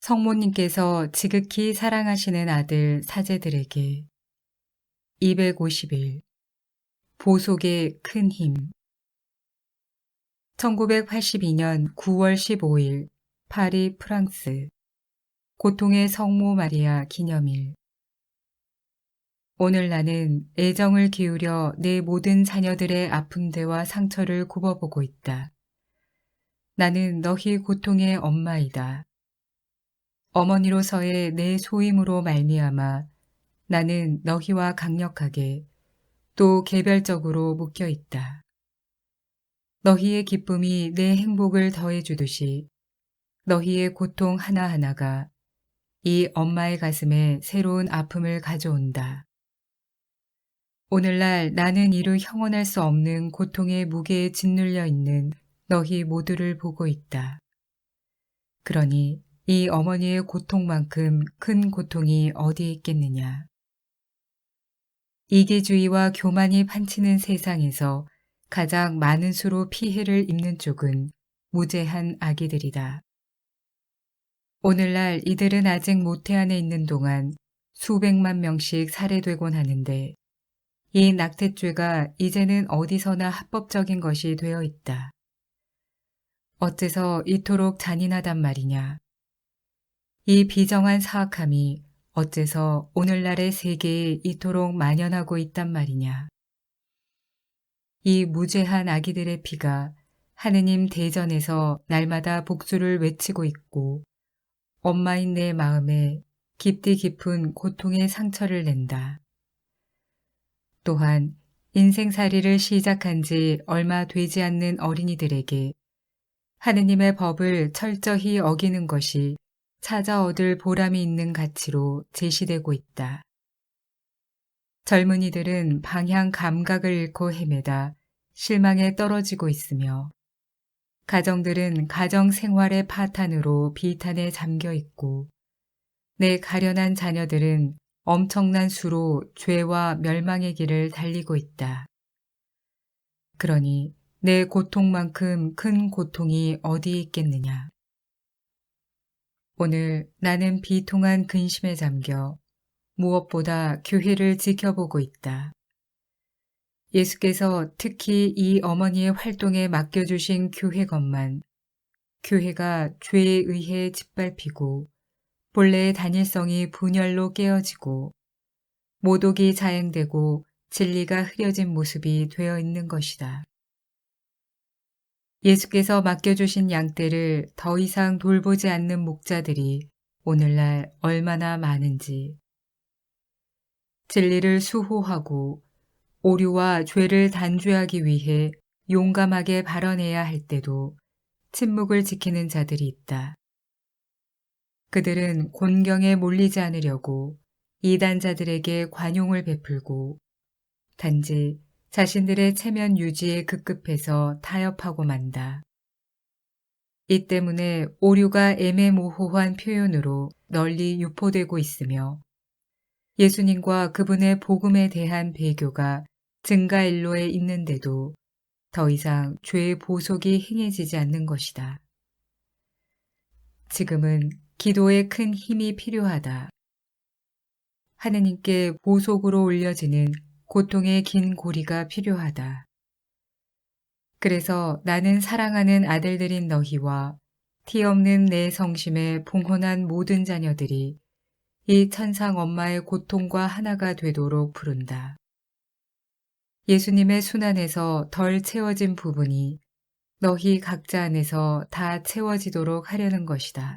성모님께서 지극히 사랑하시는 아들 사제들에게 251 보속의 큰 힘 1982년 9월 15일 파리 프랑스 고통의 성모 마리아 기념일 오늘 나는 애정을 기울여 내 모든 자녀들의 아픔대와 상처를 굽어보고 있다. 나는 너희 고통의 엄마이다. 어머니로서의 내 소임으로 말미암아 나는 너희와 강력하게 또 개별적으로 묶여 있다. 너희의 기쁨이 내 행복을 더해 주듯이 너희의 고통 하나하나가 이 엄마의 가슴에 새로운 아픔을 가져온다. 오늘날 나는 이루 형언할 수 없는 고통의 무게에 짓눌려 있는 너희 모두를 보고 있다. 그러니 이 어머니의 고통만큼 큰 고통이 어디에 있겠느냐. 이기주의와 교만이 판치는 세상에서 가장 많은 수로 피해를 입는 쪽은 무죄한 아기들이다. 오늘날 이들은 아직 모태 안에 있는 동안 수백만 명씩 살해되곤 하는데 이 낙태죄가 이제는 어디서나 합법적인 것이 되어 있다. 어째서 이토록 잔인하단 말이냐. 이 비정한 사악함이 어째서 오늘날의 세계에 이토록 만연하고 있단 말이냐. 이 무죄한 아기들의 피가 하느님 대전에서 날마다 복수를 외치고 있고 엄마인 내 마음에 깊디 깊은 고통의 상처를 낸다. 또한 인생살이를 시작한 지 얼마 되지 않는 어린이들에게 하느님의 법을 철저히 어기는 것이 찾아 얻을 보람이 있는 가치로 제시되고 있다. 젊은이들은 방향 감각을 잃고 헤매다 실망에 떨어지고 있으며 가정들은 가정 생활의 파탄으로 비탄에 잠겨 있고 내 가련한 자녀들은 엄청난 수로 죄와 멸망의 길을 달리고 있다. 그러니 내 고통만큼 큰 고통이 어디 있겠느냐. 오늘 나는 비통한 근심에 잠겨 무엇보다 교회를 지켜보고 있다. 예수께서 특히 이 어머니의 활동에 맡겨주신 교회 것만 교회가 죄에 의해 짓밟히고 본래의 단일성이 분열로 깨어지고 모독이 자행되고 진리가 흐려진 모습이 되어 있는 것이다. 예수께서 맡겨주신 양떼를 더 이상 돌보지 않는 목자들이 오늘날 얼마나 많은지. 진리를 수호하고 오류와 죄를 단죄하기 위해 용감하게 발언해야 할 때도 침묵을 지키는 자들이 있다. 그들은 곤경에 몰리지 않으려고 이단자들에게 관용을 베풀고 단지 자신들의 체면 유지에 급급해서 타협하고 만다. 이 때문에 오류가 애매모호한 표현으로 널리 유포되고 있으며 예수님과 그분의 복음에 대한 배교가 증가일로에 있는데도 더 이상 죄의 보속이 행해지지 않는 것이다. 지금은 기도에 큰 힘이 필요하다. 하느님께 보속으로 올려지는 고통의 긴 고리가 필요하다. 그래서 나는 사랑하는 아들들인 너희와 티 없는 내 성심에 봉헌한 모든 자녀들이 이 천상 엄마의 고통과 하나가 되도록 부른다. 예수님의 순환에서 덜 채워진 부분이 너희 각자 안에서 다 채워지도록 하려는 것이다.